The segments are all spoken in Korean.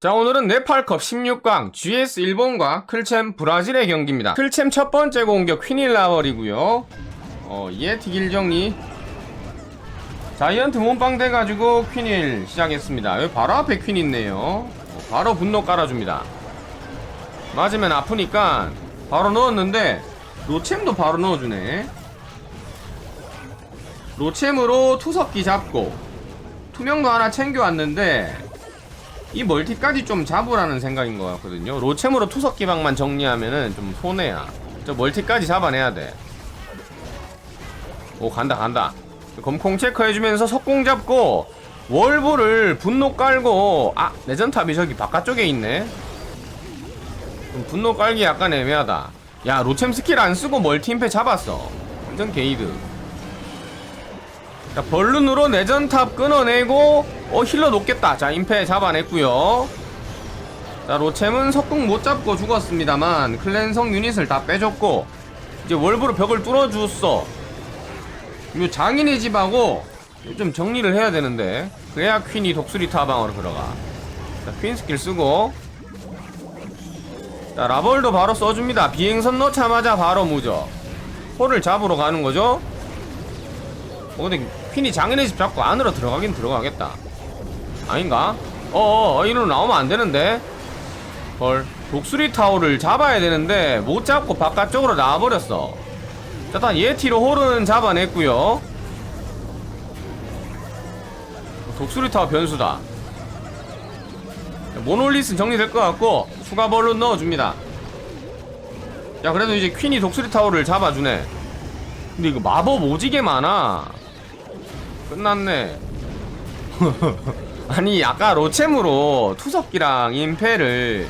자 오늘은 네팔컵 16강 GS 일본과 클챔 브라질의 경기입니다. 클챔 첫 번째 공격 퀸일 라벌이고요. 어 이에티 길정리. 자이언트 몸빵 돼가지고 퀸일 시작했습니다. 여기 바로 앞에 퀸 있네요. 어, 바로 분노 깔아줍니다. 맞으면 아프니까 바로 넣었는데 로챔도 바로 넣어주네. 로챔으로 투석기 잡고 투명도 하나 챙겨왔는데 이 멀티까지 좀 잡으라는 생각인 것 같거든요. 로챔으로 투석 기방만 정리하면은 좀 손해야. 저 멀티까지 잡아내야 돼. 오 간다 간다. 검콩 체크해주면서 석공 잡고 월보를 분노 깔고 아 레전탑이 저기 바깥쪽에 있네. 분노 깔기 약간 애매하다. 야 로챔 스킬 안 쓰고 멀티 임페 잡았어. 완전 게이드. 자, 벌룬으로 내전탑 끊어내고 어 힐러 높겠다. 자 임페 잡아냈고요. 자 로챔은 석궁 못 잡고 죽었습니다만 클랜성 유닛을 다 빼줬고 이제 월브로 벽을 뚫어주었어. 요 장인의 집하고 좀 정리를 해야 되는데 그래야 퀸이 독수리 타방으로 들어가. 자 퀸 스킬 쓰고. 자 라벌도 바로 써줍니다. 비행선 넣자마자 바로 무적. 홀을 잡으러 가는 거죠? 어 근데 퀸이 장인의 집 잡고 안으로 들어가긴 들어가겠다. 아닌가? 어어 이리로 나오면 안 되는데. 헐 독수리 타워를 잡아야 되는데 못 잡고 바깥쪽으로 나와버렸어. 자 일단 예티로 홀은 잡아냈고요. 독수리 타워 변수다. 모놀리스 정리될 것 같고 추가 벌룬 넣어줍니다. 야 그래도 이제 퀸이 독수리 타워를 잡아주네. 근데 이거 마법 오지게 많아 끝났네. 아니 아까 로챔으로 투석기랑 임페를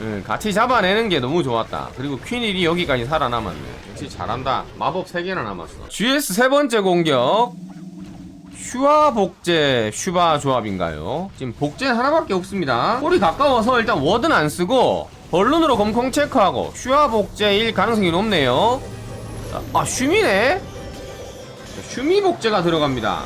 응, 같이 잡아내는 게 너무 좋았다. 그리고 퀸일이 여기까지 살아남았네. 역시 잘한다. 마법 3개나 남았어. GS 세 번째 공격. 슈아 복제 슈바 조합인가요? 지금 복제 하나밖에 없습니다. 홀이 가까워서 일단 워든 안 쓰고 벌룬으로 검콩 체크하고 슈아 복제 일 가능성이 높네요. 자, 아 슈미네 슈미 복제가 들어갑니다.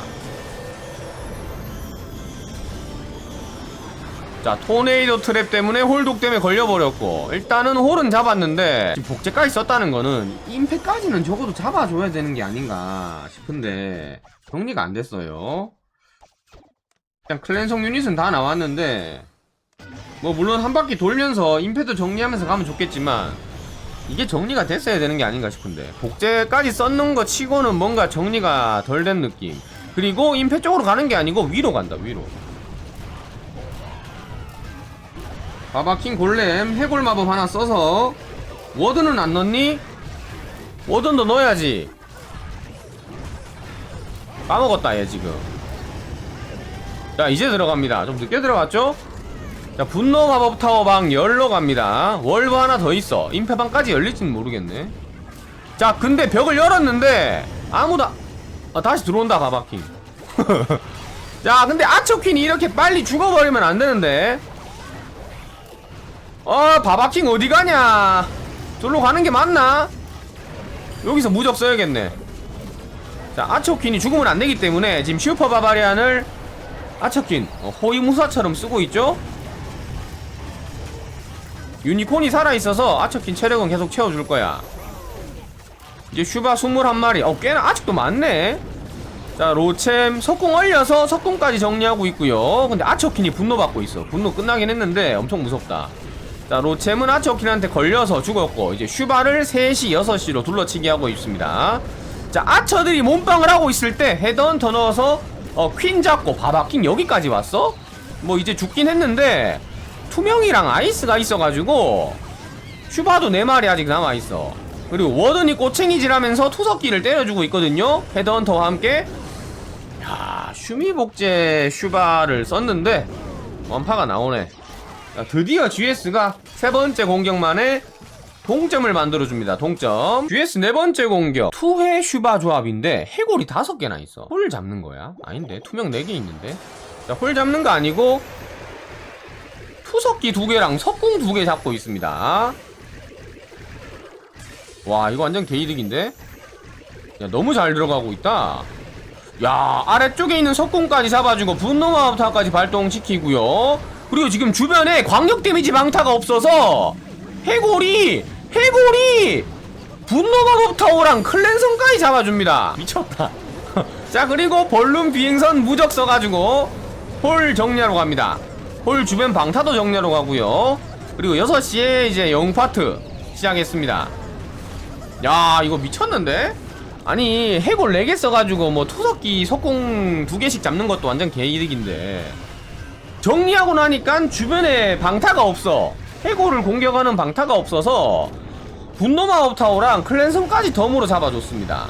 자 토네이도 트랩 때문에 홀독 때문에 걸려버렸고 일단은 홀은 잡았는데 지금 복제까지 썼다는 거는 임팩까지는 적어도 잡아줘야 되는 게 아닌가 싶은데 정리가 안 됐어요. 그냥 클랜성 유닛은 다 나왔는데 뭐 물론 한 바퀴 돌면서 임패도 정리하면서 가면 좋겠지만 이게 정리가 됐어야 되는 게 아닌가 싶은데. 복제까지 썼는 거 치고는 뭔가 정리가 덜 된 느낌. 그리고 임패 쪽으로 가는 게 아니고 위로 간다 위로. 바바킹 골렘 해골 마법 하나 써서 워든은 안 넣니? 워든도 넣어야지. 까먹었다 얘 지금. 자 이제 들어갑니다. 좀 늦게 들어갔죠? 자 분노 마법 타워방 열러 갑니다. 월브 하나 더 있어. 임페방까지 열릴지는 모르겠네. 자 근데 벽을 열었는데 아무도 아, 아, 다시 들어온다 바바킹 자 근데 아처퀸이 이렇게 빨리 죽어버리면 안 되는데. 어 바바킹 어디 가냐? 저로 가는 게 맞나? 여기서 무적 써야겠네. 자 아처퀸이 죽으면 안 되기 때문에 지금 슈퍼 바바리안을 아처퀸 어, 호위무사처럼 쓰고 있죠 유니콘이 살아있어서 아처킨 체력은 계속 채워줄 거야. 이제 슈바 21마리. 어 꽤나 아직도 많네. 자 로챔 석궁 얼려서 석궁까지 정리하고 있고요. 근데 아처킨이 분노받고 있어. 분노 끝나긴 했는데 엄청 무섭다. 자 로챔은 아처킨한테 걸려서 죽었고 이제 슈바를 3시 6시로 둘러치기 하고 있습니다. 자 아처들이 몸빵을 하고 있을 때 헤드헌터 넣어서 어, 퀸 잡고 바바킹 여기까지 왔어? 뭐 이제 죽긴 했는데 투명이랑 아이스가 있어가지고 슈바도 4마리 아직 남아있어. 그리고 워든이 꼬챙이질하면서 투석기를 때려주고 있거든요. 헤드헌터와 함께. 야 슈미복제 슈바를 썼는데 원파가 나오네. 자, 드디어 GS가 세 번째 공격만에 동점을 만들어줍니다. 동점. GS 네 번째 공격. 투회 슈바 조합인데 해골이 다섯 개나 있어. 홀 잡는 거야? 아닌데? 투명 네 개 있는데? 자, 홀 잡는 거 아니고 투석기 두 개랑 석궁 두개 잡고 있습니다. 와 이거 완전 개이득인데? 야 너무 잘 들어가고 있다. 야 아래쪽에 있는 석궁까지 잡아주고 분노마법타까지 발동시키고요. 그리고 지금 주변에 광역 데미지 방타가 없어서 해골이 해골이 분노 마법 타워랑 클랜성까지 잡아줍니다 미쳤다 자 그리고 벌룬 비행선 무적 써가지고 홀 정리하러 갑니다 홀 주변 방타도 정리하러 가고요. 그리고 6시에 이제 영파트 시작했습니다. 야 이거 미쳤는데? 아니 해골 4개 써가지고 뭐 투석기 석공 2개씩 잡는 것도 완전 개이득인데. 정리하고 나니까 주변에 방타가 없어. 해골을 공격하는 방타가 없어서 분노마법 타워랑 클랜성까지 덤으로 잡아줬습니다.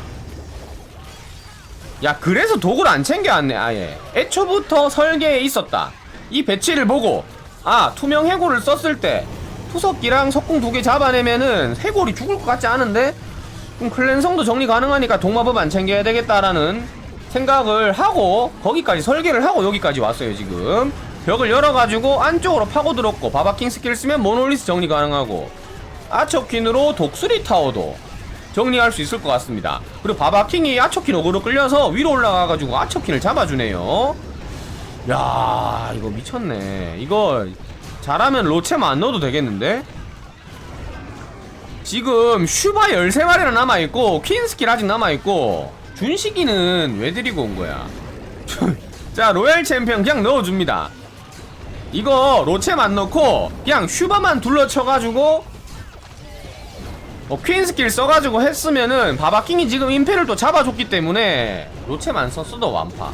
야 그래서 독을 안 챙겨왔네. 아예. 애초부터 설계에 있었다 이 배치를 보고 아 투명 해골을 썼을 때 투석기랑 석궁 두 개 잡아내면은 해골이 죽을 것 같지 않은데? 그럼 클랜성도 정리 가능하니까 동마법 안 챙겨야 되겠다라는 생각을 하고 거기까지 설계를 하고 여기까지 왔어요 지금. 벽을 열어가지고 안쪽으로 파고들었고 바바킹 스킬 쓰면 모놀리스 정리 가능하고 아처퀸으로 독수리 타워도 정리할 수 있을 것 같습니다. 그리고 바바킹이 아처퀸 어그로 끌려서 위로 올라가가지고 아처퀸을 잡아주네요 야 이거 미쳤네. 이거 잘하면 로체만 안 넣어도 되겠는데? 지금 슈바 13마리나 남아있고 퀸 스킬 아직 남아있고 준식이는 왜 데리고 온 거야? 자 로얄 챔피언 그냥 넣어줍니다. 이거 로체만 넣고 그냥 슈바만 둘러쳐가지고 어, 퀸 스킬 써가지고 했으면은 바바킹이 지금 임페를 또 잡아줬기 때문에 로체만 썼어도 완파.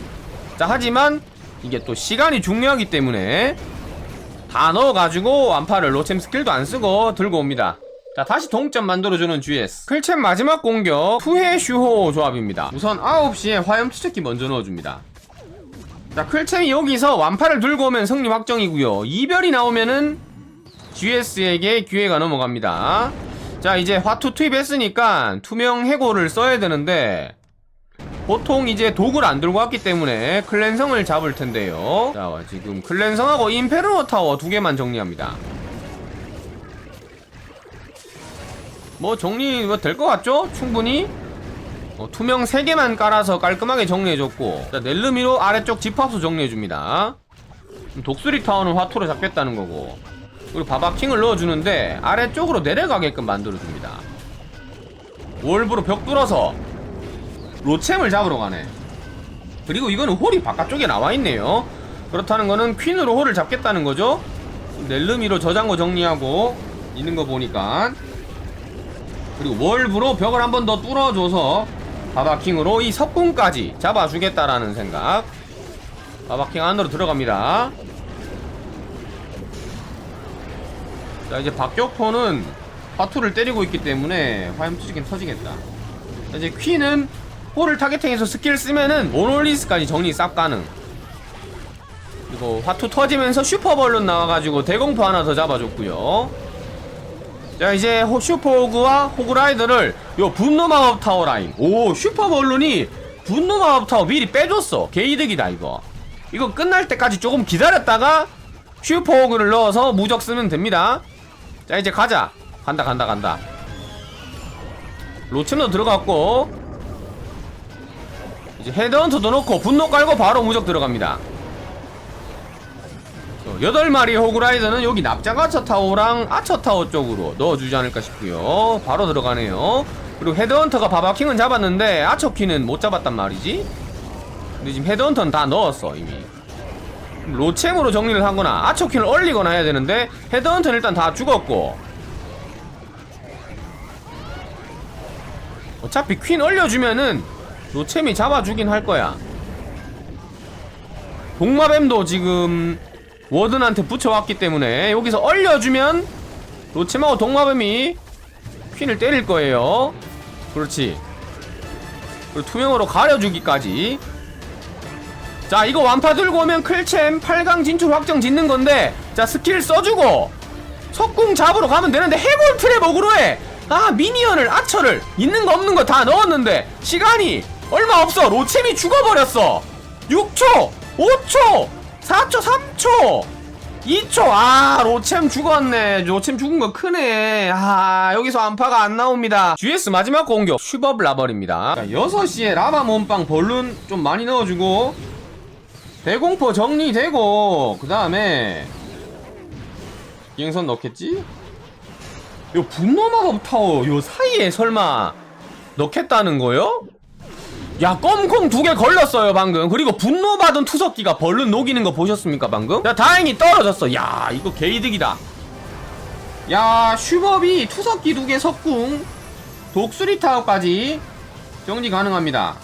자 하지만 이게 또 시간이 중요하기 때문에 다 넣어가지고 완파를 로챔 스킬도 안 쓰고 들고 옵니다. 자 다시 동점 만들어주는 GS. 클챔 마지막 공격 후회 슈호 조합입니다. 우선 9시에 화염 투척기 먼저 넣어줍니다. 자 클챔이 여기서 완파를 들고 오면 승리 확정이고요. 이별이 나오면은 GS에게 기회가 넘어갑니다. 자 이제 화투 투입했으니까 투명 해골을 써야 되는데 보통 이제 독을 안 들고 왔기 때문에 클랜성을 잡을 텐데요. 자 지금 클랜성하고 임페르노 타워 두 개만 정리합니다. 뭐 정리 뭐될것 같죠? 충분히? 어, 투명 3개만 깔아서 깔끔하게 정리해줬고 자 넬르미로 아래쪽 집합소 정리해줍니다. 독수리 타워는 화투로 잡겠다는 거고 그리고 바바킹을 넣어주는데 아래쪽으로 내려가게끔 만들어줍니다. 월브로 벽 뚫어서 로챔을 잡으러 가네. 그리고 이거는 홀이 바깥쪽에 나와있네요. 그렇다는 거는 퀸으로 홀을 잡겠다는 거죠? 넬르미로 저장고 정리하고 있는 거 보니까. 그리고 월브로 벽을 한 번 더 뚫어줘서 바바킹으로 이 석궁까지 잡아주겠다라는 생각. 바바킹 안으로 들어갑니다. 자 이제 박격포는 화투를 때리고 있기 때문에 화염 투지긴 터지겠다. 자, 이제 퀸은 홀을 타겟팅해서 스킬 쓰면은 모놀리스까지 정리 싹 가능. 그리고 화투 터지면서 슈퍼벌룬 나와가지고 대공포 하나 더 잡아줬고요. 자 이제 호, 슈퍼호그와 호그라이더를 요 분노마법 타워 라인. 오 슈퍼벌룬이 분노마법 타워 미리 빼줬어. 개이득이다 이거. 이거 끝날 때까지 조금 기다렸다가 슈퍼호그를 넣어서 무적 쓰면 됩니다. 자 이제 가자. 간다 간다 간다. 로챔도 들어갔고 이제 헤드헌터도 넣고 분노 깔고 바로 무적 들어갑니다. 어, 여덟 마리 호그라이더는 여기 납작아처 타워랑 아처 타워 쪽으로 넣어주지 않을까 싶고요. 바로 들어가네요. 그리고 헤드헌터가 바바킹은 잡았는데 아처키는 못 잡았단 말이지. 근데 지금 헤드헌터는 다 넣었어 이미. 로챔으로 정리를 하거나 아처키를 얼리거나 해야 되는데 헤드헌터는 일단 다 죽었고. 어차피 퀸 얼려주면은 로챔이 잡아주긴 할 거야. 동마뱀도 지금 워든한테 붙여왔기 때문에 여기서 얼려주면 로챔하고 동마뱀이 퀸을 때릴 거예요. 그렇지. 그리고 투명으로 가려주기까지. 자 이거 완파 들고 오면 클챔 8강 진출 확정 짓는 건데 자 스킬 써주고 석궁 잡으러 가면 되는데 해골 트랩 어그로 해아 미니언을 아처를 있는 거 없는 거 다 넣었는데 시간이 얼마 없어. 로챔이 죽어버렸어. 6초 5초 4초 3초 2초. 아 로챔 죽었네. 로챔 죽은 거 크네. 아 여기서 안파가 안 나옵니다. GS 마지막 공격 슈법 라벌입니다. 자 6시에 라바 몸빵 벌룬 좀 많이 넣어주고 대공포 정리되고 그 다음에 비행선 넣겠지? 요 분노 마법 타워 요 사이에 설마 넣겠다는 거요? 야 껌콩 두 개 걸렸어요 방금. 그리고 분노받은 투석기가 벌룬 녹이는 거 보셨습니까 방금? 야 다행히 떨어졌어. 야 이거 개이득이다. 야 슈법이 투석기 두 개 석궁 독수리 타워까지 정리 가능합니다.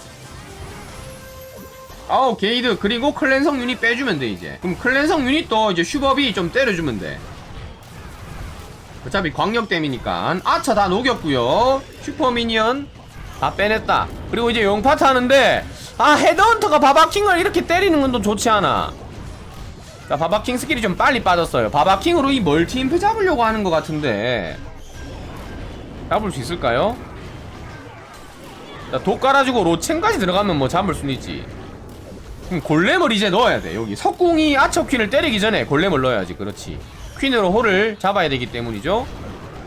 아우 게이드 그리고 클랜성 유닛 빼주면 돼 이제. 그럼 클랜성 유닛도 이제 슈법이 좀 때려주면 돼. 어차피 광역댐이니까. 아차 다 녹였고요. 슈퍼미니언 다 빼냈다. 그리고 이제 용파트 하는데 아 헤드헌터가 바바킹을 이렇게 때리는 건 또 좋지 않아. 자 바바킹 스킬이 좀 빨리 빠졌어요. 바바킹으로 이 멀티 인프 잡으려고 하는 것 같은데. 잡을 수 있을까요? 자, 독 깔아주고 로첸까지 들어가면 뭐 잡을 수는 있지. 그럼 골렘을 이제 넣어야 돼. 여기 석궁이 아처 퀸을 때리기 전에 골렘을 넣어야지. 그렇지. 퀸으로 홀을 잡아야 되기 때문이죠.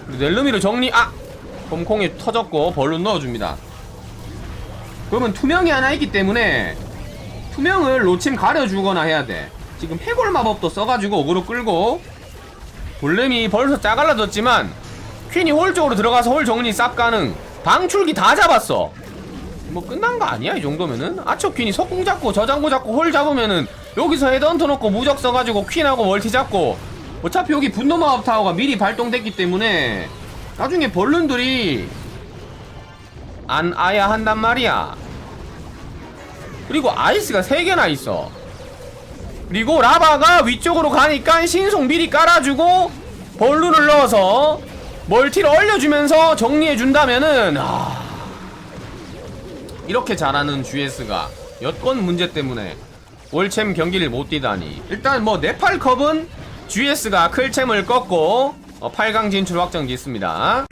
그리고 넬르미로 정리. 아! 봄콩이 터졌고 벌룬 넣어줍니다 그러면 투명이 하나 있기 때문에 투명을 로침 가려주거나 해야 돼. 지금 해골 마법도 써가지고 어그로 끌고. 골렘이 벌써 짜갈라졌지만 퀸이 홀 쪽으로 들어가서 홀 정리 쌉 가능. 방출기 다 잡았어. 뭐 끝난 거 아니야 이 정도면은? 아처 퀸이 석궁 잡고 저장고 잡고 홀 잡으면은 여기서 헤드헌터 놓고 무적 써가지고 퀸하고 멀티 잡고. 어차피 여기 분노 마법 타워가 미리 발동됐기 때문에 나중에 벌룬들이 안 아야 한단 말이야. 그리고 아이스가 3개나 있어. 그리고 라바가 위쪽으로 가니까 신속 미리 깔아주고 벌룬을 넣어서 멀티를 얼려주면서 정리해준다면은 아... 이렇게 잘하는 GS가 여건 문제 때문에 월챔 경기를 못 뛰다니. 일단 뭐 네팔컵은 GS가 클챔을 꺾고 어, 8강 진출 확정 짓습니다